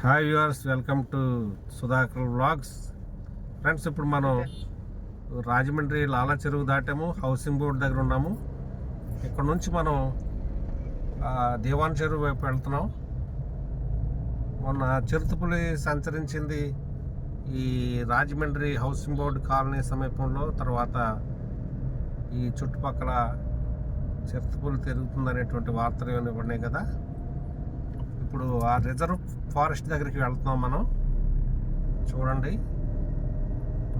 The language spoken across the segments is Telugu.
Hi viewers welcome to Sudhakar vlogs friends ఇప్పుడు మనం రాజమండ్రి లాలా చెరువు దాటాము హౌసింగ్ బోర్డ్ దగ్గర ఉన్నాము. ఇక్కడ నుంచి మనం దేవాన్ చెరువు వైపు వెళ్తున్నాం. మొన్న చిరుతపులి సంచరించింది ఈ రాజమండ్రి హౌసింగ్ బోర్డు కాలనీ సమీపంలో. తర్వాత ఈ చుట్టుపక్కల చిరుతపులి తిరుగుతుందనేటువంటి వార్తలు ఇవన్నీ ఉన్నాయి కదా. ఇప్పుడు ఆ రిజర్వ్ ఫారెస్ట్ దగ్గరికి వెళ్తున్నాం మనం. చూడండి.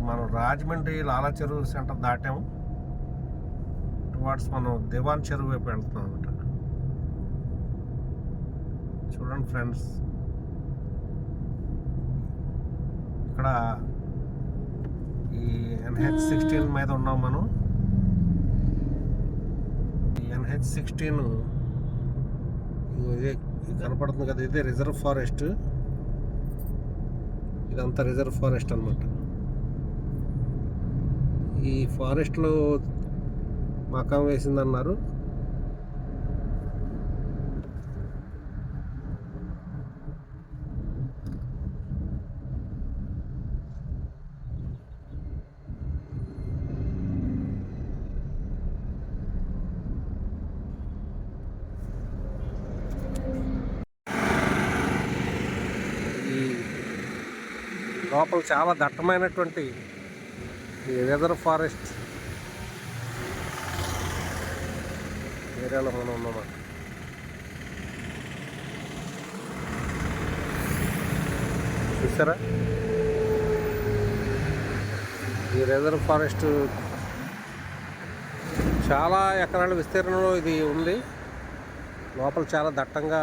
మనం రాజమండ్రి లాలా చెరువు సెంటర్ దాటాము. టువార్డ్స్ మనం దివాన్ చెరువు వైపు వెళ్తున్నాం అనమాట చూడండి ఫ్రెండ్స్. ఇక్కడ ఈ ఎన్హెచ్ సిక్స్టీన్ మీద ఉన్నాం మనం. ఈ ఎన్హెచ్ సిక్స్టీన్ ఇదే కనపడుతుంది కదా ఇదే రిజర్వ్ ఫారెస్ట్. ఇదంతా రిజర్వ్ ఫారెస్ట్ అనమాట ఈ ఫారెస్ట్లో మకాం వేసిందన్నారు. లోపల చాలా దట్టమైనటువంటి ఈ ఫారెస్ట్ ఏరియాలో మనం ఉన్నామా? చూసారా? ఈ రిజర్వ్ ఫారెస్ట్ చాలా ఎకరాల విస్తీర్ణంలో ఇది ఉంది. లోపల చాలా దట్టంగా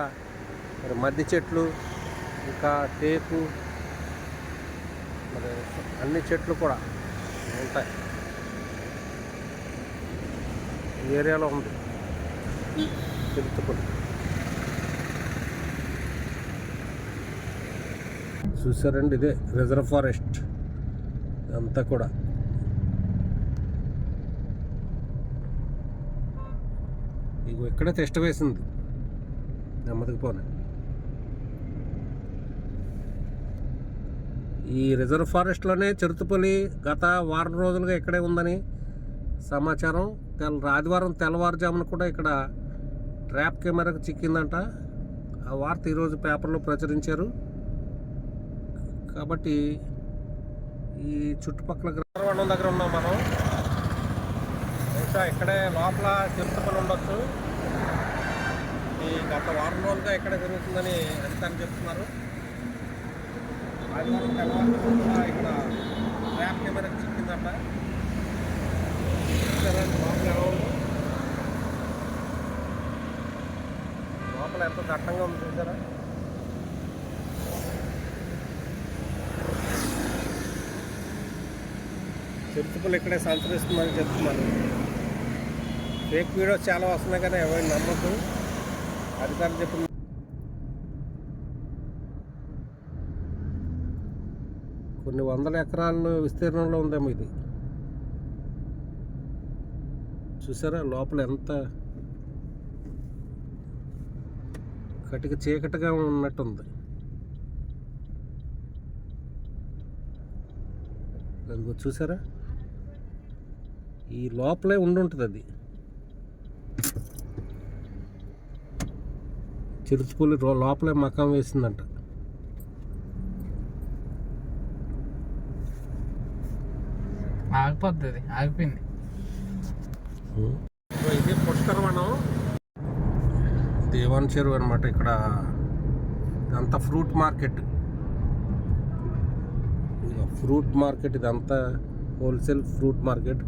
మరి మద్ది చెట్లు ఇంకా టేకు మరి అన్ని చెట్లు కూడా ఉంటాయి. ఈ ఏరియాలో ఉంది. తిరుతుకుని చూసారండి ఇదే రిజర్వ్ ఫారెస్ట్ అంతా కూడా. ఇగో ఇక్కడే టెస్ట్ వేసింది. నెమ్మదికి పోనీ. ఈ రిజర్వ్ ఫారెస్ట్లోనే చిరుతపల్లి గత వారం రోజులుగా ఇక్కడే ఉందని సమాచారం. తెల్ల ఆదివారం తెల్లవారుజామున కూడా ఇక్కడ ట్రాప్ కెమెరాకు చిక్కిందంట. ఆ వార్త ఈరోజు పేపర్లో ప్రచురించారు. కాబట్టి ఈ చుట్టుపక్కల గ్రామం దగ్గర ఉన్నాం మనం. బహుశా ఇక్కడే లోపల చిరుతపల్లి ఉండొచ్చు. ఈ గత వారం రోజులుగా ఇక్కడే జరుగుతుందని అధికారులు చెప్తున్నారు. ఆదివారం తెల్లవారుజామున ఇక్కడ ట్రాప్ కెమెరాకి చిక్కిందంట చూసారా లోపల ఎలా ఎంత దట్టంగా ఉంది చూసారా? చిరుతపులు ఇక్కడే సంచరిస్తుందని చెప్తున్నారు ఫేక్ వీడియోస్ చాలా వస్తున్నాయి కానీ ఎవరిని నమ్మద్దు. అధికారులు చెప్పిన కొన్ని వందల ఎకరాల విస్తీర్ణంలో ఉందేమో ఇది. చూసారా లోపల ఎంత కటిక చీకటిగా ఉన్నట్టుంది. అదిగో చూసారా? ఈ లోపలే ఉండి ఉంటుంది అది చిరుతుపులి లోపలే మకం వేసిందంట. ఆగిపోద్ది అది ఆగిపోయింది. ఇది పుష్కరవనం దేవాన్ చెరువు అనమాట ఇక్కడ. ఇదంతా ఫ్రూట్ మార్కెట్. ఇక ఫ్రూట్ మార్కెట్ ఇదంతా హోల్సేల్ ఫ్రూట్ మార్కెట్.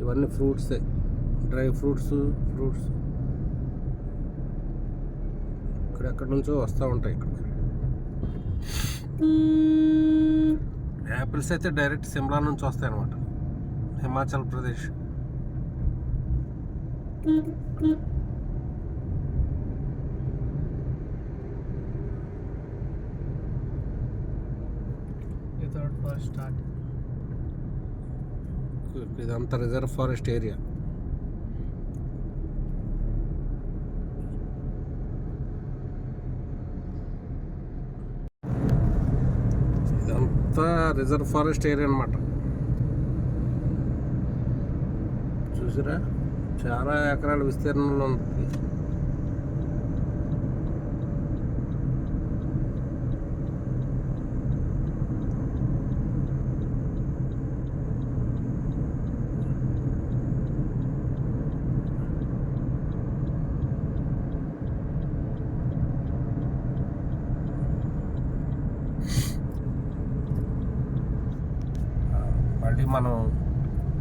ఇవన్నీ ఫ్రూట్సే. Dry fruits fruits. ఇక్కడెక్కడి నుంచో వస్తూ ఉంటాయి ఇక్కడ. యాపిల్స్ అయితే డైరెక్ట్ సిమ్లా నుంచి వస్తాయి అనమాట హిమాచల్ ప్రదేశ్ ఇదంతా రిజర్వ్ ఫారెస్ట్ ఏరియా ఇదంతా రిజర్వ్ ఫారెస్ట్ ఏరియా అనమాట చూసారా? చాలా ఎకరాల విస్తీర్ణంలో ఉంది. మళ్ళీ మనం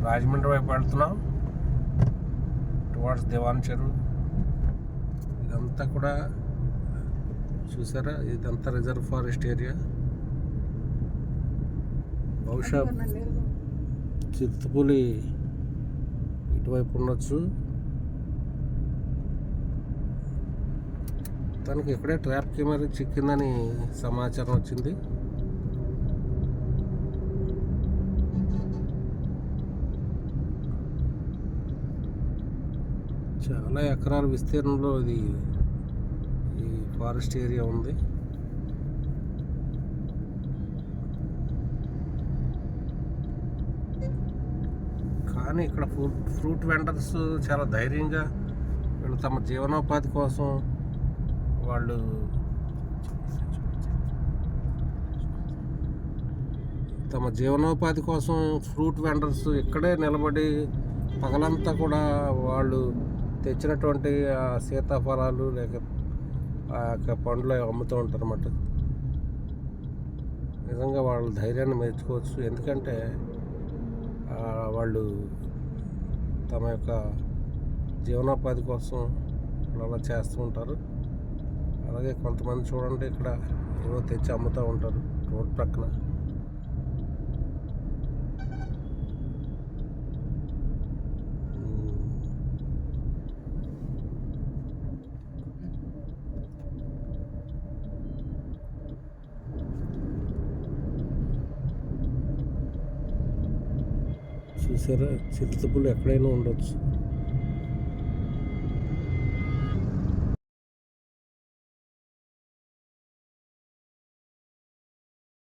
రాజమండ్రి వైపు వెళ్తున్నాం. టువార్డ్స్ దివాన్ ఇదంతా కూడా చూసారా? ఇదంతా రిజర్వ్ ఫారెస్ట్ ఏరియా. బహుశా చిరుతపులి ఇటువైపు ఉండొచ్చు. తనకి ఇక్కడే ట్రాప్ కెమెరా చిక్కిందని సమాచారం వచ్చింది. చాలా ఎకరాల విస్తీర్ణంలో ఇది ఈ ఫారెస్ట్ ఏరియా ఉంది. కానీ ఇక్కడ ఫ్రూట్ ఫ్రూట్ వెండర్స్ చాలా ధైర్యంగా వీళ్ళు తమ జీవనోపాధి కోసం వాళ్ళు తమ జీవనోపాధి కోసం ఫ్రూట్ వెండర్స్ ఇక్కడే నిలబడి పగలంతా కూడా వాళ్ళు తెచ్చినటువంటి సీతాఫలాలు లేక ఆ యొక్క పండ్లు అమ్ముతూ ఉంటారన్నమాట. నిజంగా వాళ్ళ ధైర్యాన్ని మెచ్చుకోవచ్చు. ఎందుకంటే వాళ్ళు తమ యొక్క జీవనోపాధి కోసం అలా చేస్తూ ఉంటారు. అలాగే కొంతమంది చూడండి ఇక్కడ ఏవో తెచ్చి అమ్ముతూ ఉంటారు రోడ్ ప్రక్కన చూసారా? చిరుతపులు ఎక్కడైనా ఉండొచ్చు.